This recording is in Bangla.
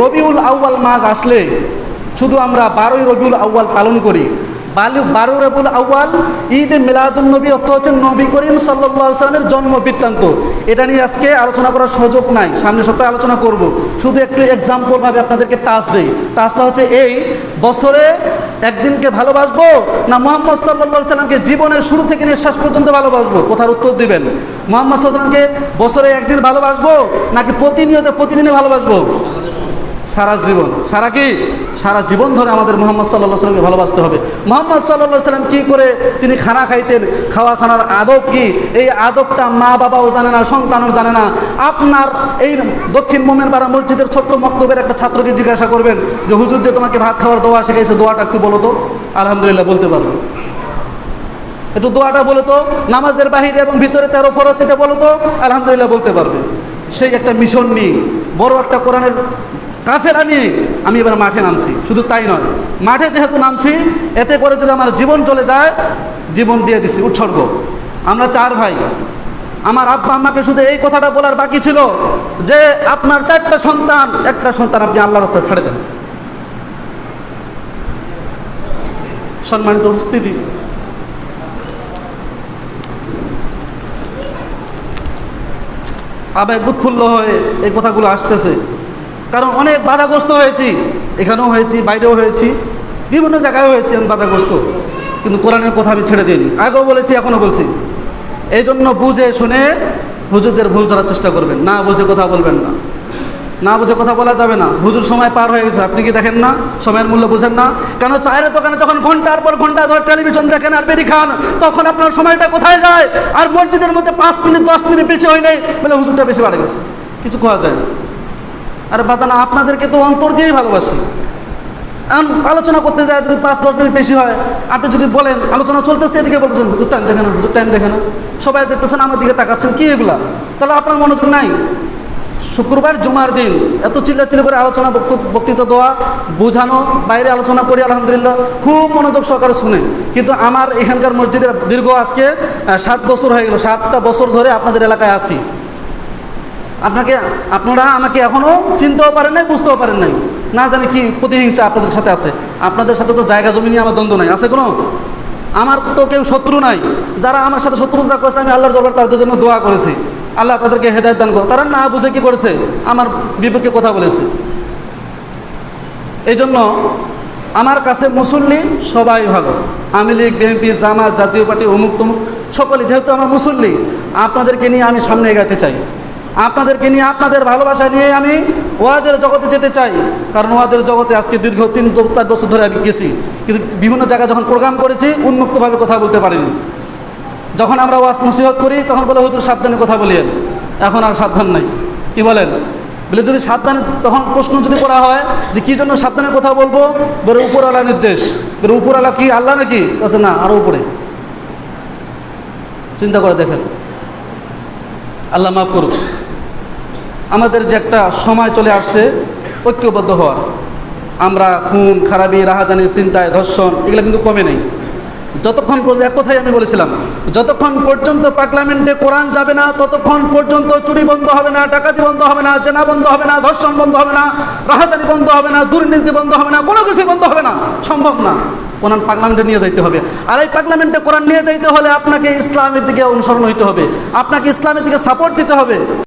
রবিউল আউ্বাল মাস আসলে শুধু আমরা বারোই রবিউল আউ্বাল পালন করি। বালু বারো রবিউল আউ্বাল ঈদ মিলাদুল নবী অর্থ হচ্ছে নবী করিম সাল্লাহ সাল্লামের জন্ম বৃত্তান্ত। এটা নিয়ে আজকে আলোচনা করার সুযোগ নাই। সামনে সপ্তাহে আলোচনা করব। শুধু একটু এক্সাম্পলভাবে আপনাদেরকে টাচ দেই। টাচটা হচ্ছে এই, বছরে একদিনকে ভালোবাসবো না মোহাম্মদ সাল্লাহ সাল্লামকে জীবনের শুরু থেকে নিঃশ্বাস পর্যন্ত ভালোবাসবো? কোথার উত্তর দিবেন। মোহাম্মদ সাল্লামকে বছরে একদিন ভালোবাসবো নাকি প্রতিনিয়ত প্রতিদিনে ভালোবাসবো? সারা জীবন। সারা কি? সারা জীবন ধরে আমাদের মোহাম্মদ সাল্লাহ সাল্লামকে ভালোবাসতে হবে। মোহাম্মদ সাল্লাহ সাল্লাম কী করে? তিনি খানা খাইতেন। খাওয়া খানার আদব কি? এই আদবটা মা বাবাও জানে না, সন্তানও জানে না। আপনার এই দক্ষিণ মোমেন পাড়া মসজিদের ছোট্ট মক্তবের একটা ছাত্রকে জিজ্ঞাসা করবেন যে, হুজুর, যে তোমাকে ভাত খাওয়ার দোয়া শিখাইছে, দোয়াটা একটু বলো তো। আলহামদুলিল্লাহ, বলতে পারব। একটু দোয়াটা বলো তো। নামাজের বাহিরে এবং ভিতরে তেরো ফরস এটা বলো তো। আলহামদুলিল্লাহ, বলতে পারবে। সেই একটা মিশন নিয়ে বড় একটা কোরআনের কাফেরা নিয়ে আমি এবার মাঠে নামছি। শুধু তাই নয়, মাঠে যেহেতু নামছি, এতে করে যদি আমার জীবন চলে যায়, জীবন দিয়ে দিছি, উৎসর্গ। আমরা চার ভাই, আমার আব্বা আম্মাকে শুধু এই কথাটা বলার বাকি ছিল যে, আপনার চারটা সন্তান, একটা সন্তান আপনি আল্লাহ রাস্তায় ছাড়ে দেন। সম্মানিত উপস্থিতি। আবেগ উৎফুল্ল হয়ে এই কথাগুলো আসতেছে। কারণ অনেক বাধাগ্রস্ত হয়েছি। এখানেও হয়েছি, বাইরেও হয়েছি। বিভিন্ন জায়গায় হয়েছি আমি বাধাগ্রস্ত। কিন্তু কোরআনের কথা আমি ছেড়ে দিইনি। আগেও বলেছি, এখনও বলছি। এই জন্য বুঝে শুনে হুজুরদের ভুল ধরার চেষ্টা করবেন। না বুঝে কথা বলবেন না। না বুঝে কথা বলা যাবে না। হুজুর সময় পার হয়ে গেছে, আপনি কি দেখেন না? সময়ের মূল্য বুঝেন না? কেন চায়ের দোকানে যখন ঘণ্টার পর ঘণ্টা ধরে টেলিভিশন দেখেন আর বেরি খান, তখন আপনার সময়টা কোথায় যায়? আর মসজিদের মধ্যে পাঁচ মিনিট, দশ মিনিট বেশি হয় নাই। বলে হুজুরটা বেশি বাড়ে গেছে। কিছু কোয়া যায় না। আরে বাজানা, আপনাদেরকে তো অন্তর দিয়েই ভালোবাসি। আলোচনা করতে যায় যদি পাঁচ, দশ মিনিট বেশি হয়, আপনি যদি বলেন, আলোচনা চলতেছে, এদিকে বলতেছেন, হুজুর টাইম দেখে না, হুজুর টাইম দেখে না। সবাই দেখতেছেন, আমার দিকে তাকাচ্ছেন, কি এগুলা? তাহলে আপনার মনোযোগ নাই। শুক্রবার, জুমার দিন, এত চিল্লাচিল্লি করে আলোচনা, বক্ত- বক্তৃতা দেওয়া, বোঝানো, বাইরে আলোচনা করি, আলহামদুলিল্লাহ, খুব মনোযোগ সহকারে শুনে। কিন্তু আমার এখানকার মসজিদের দীর্ঘ আজকে সাত বছর হয়ে গেল, সাতটা বছর ধরে আপনাদের এলাকায় আসি আপনাকে, আপনারা আমাকে এখনও চিনতেও পারেন নাই, বুঝতেও পারেন নাই। না জানি কি প্রতিহিংসা আপনাদের সাথে আছে। আপনাদের সাথে তো জায়গা জমি নিয়ে আমার দ্বন্দ্ব নাই, আছে কোনো? আমার তো কেউ শত্রু নাই। যারা আমার সাথে শত্রুতা করেছে, আমি আল্লাহর দরবার তাদের জন্য দোয়া করেছি। আল্লাহ তাদেরকে হেদায়ত দান করে তারা না বুঝে কি করেছে, আমার বিপক্ষে কথা বলেছে। এই জন্য আমার কাছে মুসল্লি সবাই ভালো। আমি লীগ, বিএনপি, জামাত, জাতীয় পার্টি অমুক তমুক সকলে, যেহেতু আমার মুসল্লি, আপনাদেরকে নিয়ে আমি সামনে এগাতে চাই। আপনাদেরকে নিয়ে, আপনাদের ভালোবাসা নিয়ে আমি ওয়াজের জগতে যেতে চাই। কারণ ওয়াজের জগতে আজকে দীর্ঘ তিন চার বছর ধরে আমি গেছি। কিন্তু বিভিন্ন জায়গায় যখন প্রোগ্রাম করেছি, উন্মুক্তভাবে কথা বলতে পারিনি। যখন আমরা ওয়াজ নসিহত করি, তখন বলে, হুজুর, সাবধানে কথা বলিয়েন। এখন আর সাবধান নাই। কি বলেন? বলে, যদি সাবধানে, তখন প্রশ্ন যদি করা হয়, যে কী জন্য সাবধানে কথা বলব? বলে উপরওয়ালা নির্দেশ। বলে, উপরওয়ালা কি, আল্লাহ নাকি? কাছে না আরও উপরে। চিন্তা করে দেখেন। আল্লাহ মাফ করুক। আমাদের যে একটা সময় চলে আসছে, ঐক্যবদ্ধ হওয়ার। আমরা খুন, খারাপি, রাহাজানি চিন্তায় ধর্ষণ, এগুলো কিন্তু কমে নেই। যতক্ষণ পর্যন্ত, এক কথাই আমি বলেছিলাম, যতক্ষণ পর্যন্ত পার্লামেন্টে কোরআন যাবে না, ততক্ষণ পর্যন্ত চুরি বন্ধ হবে না, ডাকাতি বন্ধ হবে না, জেনা বন্ধ হবে না, ধর্ষণ বন্ধ হবে না, রাহাজানি বন্ধ হবে না, দুর্নীতি বন্ধ হবে না, কোনো কিছুই বন্ধ হবে না, সম্ভব না। কোরআন পার্লামেন্টে নিয়ে যাইতে হবে। আর এই পার্লামেন্টে কোরআন নিয়ে যাইতে হলে আপনাকে ইসলামের দিকে অনুসরণ হইতে হবে। আপনাকে ইসলামের দিকে সাপোর্ট দিতে হবে।